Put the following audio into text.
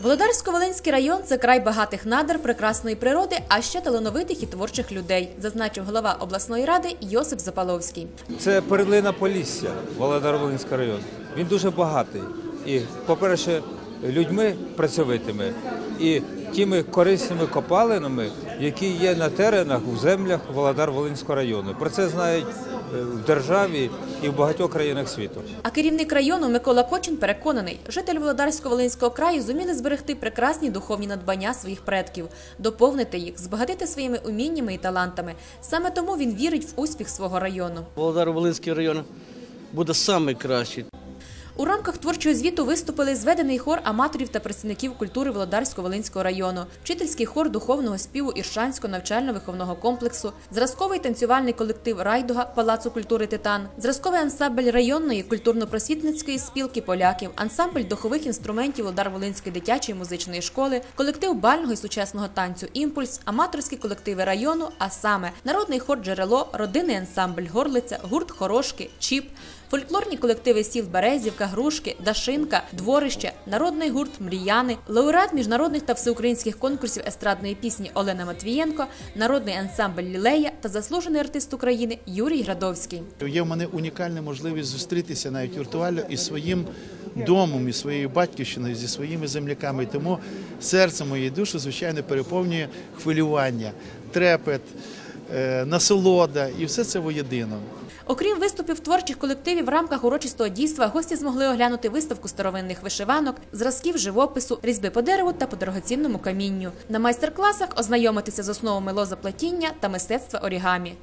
Володарсько-Волинський район це край багатих надр, прекрасної природи, а ще талановитих і творчих людей, зазначив голова обласної ради Йосип Запаловський. Це перлина Полісся, Володар-Волинський район. Він дуже багатий. І, по-перше, людьми працьовитими і тими корисними копалинами, які є на теренах у землях Володар-Волинського району. Про це знають е, в державі і в багатьох країнах світу. А керівник району Микола Кочин переконаний, жителі Володарсько-Волинського краю зуміли зберегти прекрасні духовні надбання своїх предків, доповнити їх, збагатити своїми уміннями і талантами. Саме тому він вірить в успіх свого району. Володар-Волинський район буде найкращий. У рамках творчого звіту виступили зведений хор аматорів та працівників культури Володарсько-Волинського району, вчительський хор духовного співу Іршанського навчально-виховного комплексу, зразковий танцювальний колектив Райдуга Палацу культури Титан, зразковий ансамбль районної культурно-просвітницької спілки поляків, ансамбль духових інструментів Володар-Волинської дитячої музичної школи, колектив бального і сучасного танцю Імпульс, аматорські колективи району, а саме народний хор Джерело, родинний ансамбль Горлиця, гурт Хорошки, Чіп. Фольклорні колективи сіл Березівка, Грушки, Дашинка, Дворище, народний гурт Мріяни, лауреат міжнародних та всеукраїнських конкурсів естрадної пісні Олена Матвієнко, народний ансамбль Лілея та заслужений артист України Юрій Градовський. Є в мене унікальна можливість зустрітися навіть віртуально із своїм домом, із своєю батьківщиною, зі своїми земляками. Тому серце моє і душу, звичайно, переповнює хвилювання, трепет, насолода і все це воєдино. Окрім виступів творчих колективів в рамках урочистого дійства, гості змогли оглянути виставку старовинних вишиванок, зразків живопису, різьби по дереву та по дорогоцінному камінню. На майстер-класах ознайомитися з основами лозоплетіння та мистецтва орігамі.